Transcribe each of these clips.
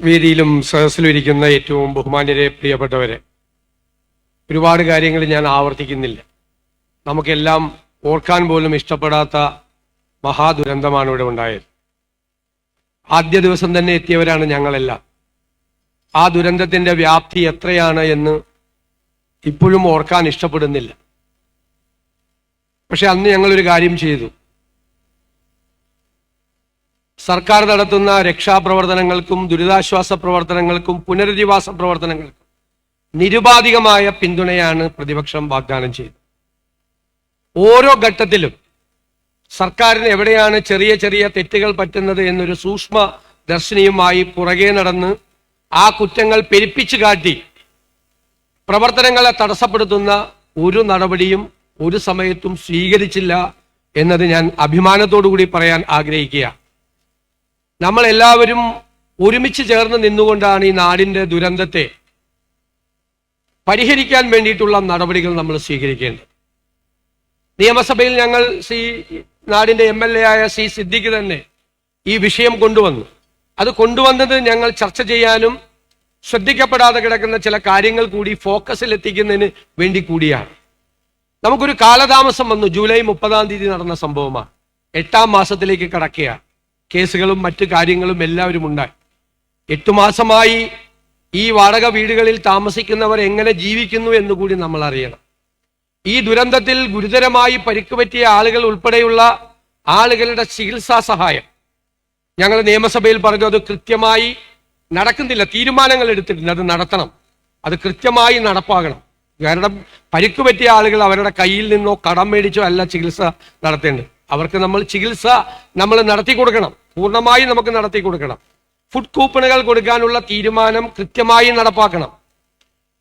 വേദിയിലും സദസ്സിലും ഇരിക്കുന്ന ഏറ്റവും ബഹുമാന്യരെ പ്രിയപ്പെട്ടവരെ ഒരുപാട് കാര്യങ്ങൾ ഞാൻ ആവർത്തിക്കുന്നില്ല. നമുക്കെല്ലാം ഓർക്കാൻ പോലും ഇഷ്ടപ്പെടാത്ത മഹാദുരന്തമാണ് ഇവിടെ ഉണ്ടായത്. ആദ്യ ദിവസം തന്നെ എത്തിയവരാണ് ഞങ്ങളെല്ലാം. ആ ദുരന്തത്തിന്റെ വ്യാപ്തി എത്രയാണ് എന്ന് ഇപ്പോഴും ഓർക്കാൻ ഇഷ്ടപ്പെടുന്നില്ല. പക്ഷെ അന്ന് ഞങ്ങളൊരു കാര്യം ചെയ്തു. സർക്കാർ നടത്തുന്ന രക്ഷാപ്രവർത്തനങ്ങൾക്കും ദുരിതാശ്വാസ പ്രവർത്തനങ്ങൾക്കും പുനരധിവാസ പ്രവർത്തനങ്ങൾക്കും നിരുപാധികമായ പിന്തുണയാണ് പ്രതിപക്ഷം വാഗ്ദാനം ചെയ്തത്. ഓരോ ഘട്ടത്തിലും സർക്കാരിന് എവിടെയാണ് ചെറിയ ചെറിയ തെറ്റുകൾ പറ്റുന്നത് എന്നൊരു സൂക്ഷ്മ ദർശനിയുമായി പുറകെ നടന്ന് ആ കുറ്റങ്ങൾ പെരുപ്പിച്ചു കാട്ടി പ്രവർത്തനങ്ങളെ തടസ്സപ്പെടുത്തുന്ന ഒരു നടപടിയും ഒരു സമയത്തും സ്വീകരിച്ചില്ല എന്നത് ഞാൻ അഭിമാനത്തോടു കൂടി പറയാൻ ആഗ്രഹിക്കുക നമ്മൾ എല്ലാവരും ഒരുമിച്ച് ചേർന്ന് നിന്നുകൊണ്ടാണ് ഈ നാടിന്റെ ദുരന്തത്തെ പരിഹരിക്കാൻ വേണ്ടിയിട്ടുള്ള നടപടികൾ നമ്മൾ സ്വീകരിക്കേണ്ടത്. നിയമസഭയിൽ ഞങ്ങൾ ശ്രീ നാടിന്റെ എം എൽ എ ആയ സി സിദ്ദിഖ് തന്നെ ഈ വിഷയം കൊണ്ടുവന്നു. അത് കൊണ്ടുവന്നത് ഞങ്ങൾ ചർച്ച ചെയ്യാനും ശ്രദ്ധിക്കപ്പെടാതെ കിടക്കുന്ന ചില കാര്യങ്ങൾ കൂടി ഫോക്കസിൽ എത്തിക്കുന്നതിന് വേണ്ടി കൂടിയാണ്. നമുക്കൊരു കാലതാമസം വന്നു. ജൂലൈ മുപ്പതാം തീയതി നടന്ന സംഭവമാണ്. എട്ടാം മാസത്തിലേക്ക് കടക്കുകയാണ്. കേസുകളും മറ്റു കാര്യങ്ങളും എല്ലാവരും ഉണ്ടായി. എട്ടു മാസമായി ഈ വാടക വീടുകളിൽ താമസിക്കുന്നവർ എങ്ങനെ ജീവിക്കുന്നു എന്ന് കൂടി നമ്മൾ അറിയണം. ഈ ദുരന്തത്തിൽ ഗുരുതരമായി പരിക്ക് പറ്റിയ ആളുകൾ ഉൾപ്പെടെയുള്ള ആളുകളുടെ ചികിത്സാ സഹായം. ഞങ്ങൾ നിയമസഭയിൽ പറഞ്ഞു അത് കൃത്യമായി നടക്കുന്നില്ല. തീരുമാനങ്ങൾ എടുത്തിട്ടുണ്ട്. അത് നടത്തണം. അത് കൃത്യമായി നടപ്പാകണം. കാരണം പരിക്ക് പറ്റിയ ആളുകൾ അവരുടെ കയ്യിൽ നിന്നോ കടം മേടിച്ചോ അല്ല ചികിത്സ നടത്തേണ്ടത്. അവർക്ക് നമ്മൾ ചികിത്സ നമ്മൾ നടത്തി കൊടുക്കണം. പൂർണമായി നമുക്ക് നടത്തി കൊടുക്കണം. ഫുഡ് കൂപ്പണുകൾ കൊടുക്കാനുള്ള തീരുമാനം കൃത്യമായി നടപ്പാക്കണം.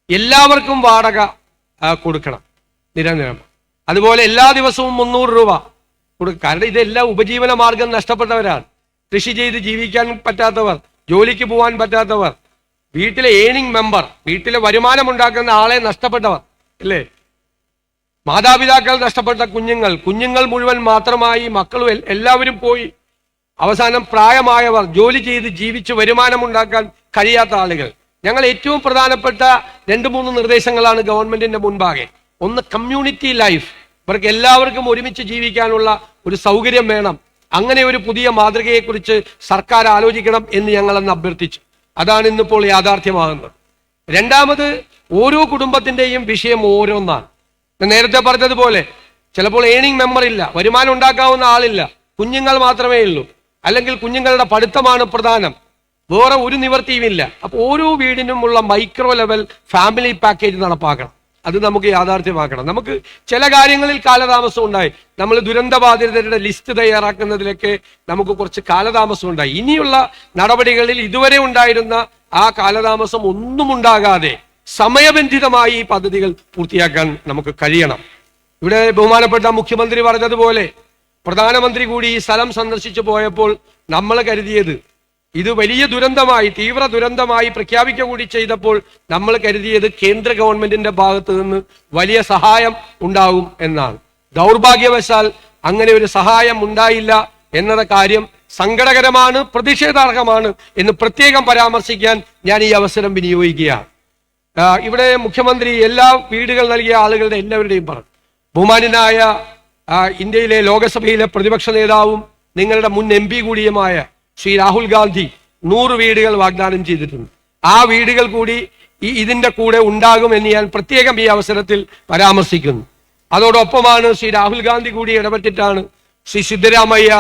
എല്ലാവർക്കും വാടക കൊടുക്കണം. നിരന്തരം. അതുപോലെ എല്ലാ ദിവസവും മുന്നൂറ് രൂപ കൊടുക്കും കാരണം ഇതെല്ലാം ഉപജീവന മാർഗം നഷ്ടപ്പെട്ടവരാണ്. കൃഷി ചെയ്ത് ജീവിക്കാൻ പറ്റാത്തവർ ജോലിക്ക് പോകാൻ പറ്റാത്തവർ വീട്ടിലെ ഏണിംഗ് മെമ്പർ വീട്ടിലെ വരുമാനം ഉണ്ടാക്കുന്ന ആളെ നഷ്ടപ്പെട്ടവർ അല്ലേ? മാതാപിതാക്കൾ നഷ്ടപ്പെട്ട കുഞ്ഞുങ്ങൾ കുഞ്ഞുങ്ങൾ മുഴുവൻ മാത്രമായി മക്കളും എല്ലാവരും പോയി. അവസാനം പ്രായമായവർ ജോലി ചെയ്ത് ജീവിച്ച് വരുമാനമുണ്ടാക്കാൻ കഴിയാത്ത ആളുകൾ. ഞങ്ങൾ ഏറ്റവും പ്രധാനപ്പെട്ട രണ്ട് മൂന്ന് നിർദ്ദേശങ്ങളാണ് ഗവൺമെന്റിന്റെ മുൻപാകെ. ഒന്ന് കമ്മ്യൂണിറ്റി ലൈഫ് ഇവർക്ക് എല്ലാവർക്കും ഒരുമിച്ച് ജീവിക്കാനുള്ള ഒരു സൗകര്യം വേണം. അങ്ങനെ ഒരു പുതിയ മാതൃകയെക്കുറിച്ച് സർക്കാർ ആലോചിക്കണം എന്ന് ഞങ്ങൾ അന്ന് അഭ്യർത്ഥിച്ചു. അതാണ് ഇന്നിപ്പോൾ യാഥാർത്ഥ്യമാകുന്നത്. രണ്ടാമത് ഓരോ കുടുംബത്തിന്റെയും വിഷയം ഓരോന്നാണ്. നേരത്തെ പറഞ്ഞതുപോലെ ചിലപ്പോൾ ഏണിംഗ് മെമ്പർ ഇല്ല വരുമാനം ഉണ്ടാക്കാവുന്ന ആളില്ല കുഞ്ഞുങ്ങൾ മാത്രമേ ഉള്ളൂ. അല്ലെങ്കിൽ കുഞ്ഞുങ്ങളുടെ പഠിത്തമാണ് പ്രധാനം. വേറെ ഒരു നിവർത്തിയുമില്ല. അപ്പോൾ ഓരോ വീടിനും ഉള്ള മൈക്രോ ലെവൽ ഫാമിലി പാക്കേജ് നടപ്പാക്കണം. അത് നമുക്ക് യാഥാർത്ഥ്യമാക്കണം. നമുക്ക് ചില കാര്യങ്ങളിൽ കാലതാമസം ഉണ്ടായി. നമ്മൾ ദുരന്തബാധിതരുടെ ലിസ്റ്റ് തയ്യാറാക്കുന്നതിലൊക്കെ നമുക്ക് കുറച്ച് കാലതാമസം ഉണ്ടായി. ഇനിയുള്ള നടപടികളിൽ ഇതുവരെ ഉണ്ടായിരുന്ന ആ കാലതാമസം ഒന്നും ഉണ്ടാകാതെ സമയബന്ധിതമായി ഈ പദ്ധതികൾ പൂർത്തിയാക്കാൻ നമുക്ക് കഴിയണം. ഇവിടെ ബഹുമാനപ്പെട്ട മുഖ്യമന്ത്രി പറഞ്ഞതുപോലെ പ്രധാനമന്ത്രി കൂടി ഈ സ്ഥലം സന്ദർശിച്ചു പോയപ്പോൾ നമ്മൾ കരുതിയത് ഇത് വലിയ ദുരന്തമായി തീവ്ര ദുരന്തമായി പ്രഖ്യാപിക്കുക കൂടി ചെയ്തപ്പോൾ നമ്മൾ കരുതിയത് കേന്ദ്ര ഗവൺമെന്റിന്റെ ഭാഗത്ത് നിന്ന് വലിയ സഹായം ഉണ്ടാകും എന്നാണ്. ദൗർഭാഗ്യവശാൽ അങ്ങനെ ഒരു സഹായം ഉണ്ടായില്ല എന്നത് കാര്യം സങ്കടകരമാണ് പ്രതിഷേധാർഹമാണ് എന്ന് പ്രത്യേകം പരാമർശിക്കാൻ ഞാൻ ഈ അവസരം വിനിയോഗിക്കുകയാണ്. ഇവിടെ മുഖ്യമന്ത്രി എല്ലാ വീടുകൾ നൽകിയ ആളുകളുടെ എല്ലാവരുടെയും പറഞ്ഞു. ബഹുമാനായ ഇന്ത്യയിലെ ലോകസഭയിലെ പ്രതിപക്ഷ നേതാവും നിങ്ങളുടെ മുൻ എം പി കൂടിയുമായ ശ്രീ രാഹുൽ ഗാന്ധി നൂറ് വീടുകൾ വാഗ്ദാനം ചെയ്തിട്ടുണ്ട്. ആ വീടുകൾ കൂടി ഈ ഇതിന്റെ കൂടെ ഉണ്ടാകും എന്ന് ഞാൻ പ്രത്യേകം ഈ അവസരത്തിൽ പരാമർശിക്കുന്നു. അതോടൊപ്പമാണ് ശ്രീ രാഹുൽ ഗാന്ധി കൂടി ഇടപെട്ടിട്ടാണ് ശ്രീ സിദ്ധരാമയ്യ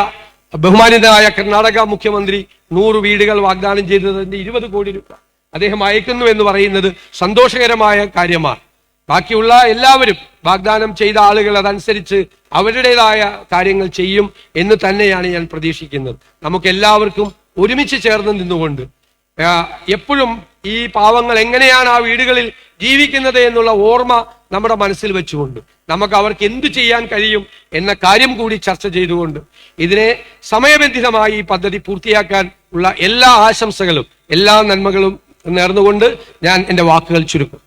ബഹുമാനിതനായ കർണാടക മുഖ്യമന്ത്രി നൂറ് വീടുകൾ വാഗ്ദാനം ചെയ്തതിന്റെ ഇരുപത് കോടി രൂപ. അദ്ദേഹം അയക്കുന്നു എന്ന് പറയുന്നത് സന്തോഷകരമായ കാര്യമാണ്. ബാക്കിയുള്ള എല്ലാവരും വാഗ്ദാനം ചെയ്ത ആളുകൾ അതനുസരിച്ച് അവരുടേതായ കാര്യങ്ങൾ ചെയ്യും എന്ന് തന്നെയാണ് ഞാൻ പ്രതീക്ഷിക്കുന്നത്. നമുക്ക് എല്ലാവർക്കും ഒരുമിച്ച് ചേർന്ന് നിന്നുകൊണ്ട് എപ്പോഴും ഈ പാവങ്ങൾ എങ്ങനെയാണ് ആ വീടുകളിൽ ജീവിക്കുന്നത് എന്നുള്ള ഓർമ്മ നമ്മുടെ മനസ്സിൽ വെച്ചുകൊണ്ട് നമുക്ക് അവർക്ക് എന്തു ചെയ്യാൻ കഴിയും എന്ന കാര്യം കൂടി ചർച്ച ചെയ്തുകൊണ്ട് ഇതിനെ സമയബന്ധിതമായി ഈ പദ്ധതി പൂർത്തിയാക്കാൻ ഉള്ള എല്ലാ ആശംസകളും എല്ലാ നന്മകളും നേർന്നുകൊണ്ട് ഞാൻ എന്റെ വാക്കുകൾ ചുരുക്കും.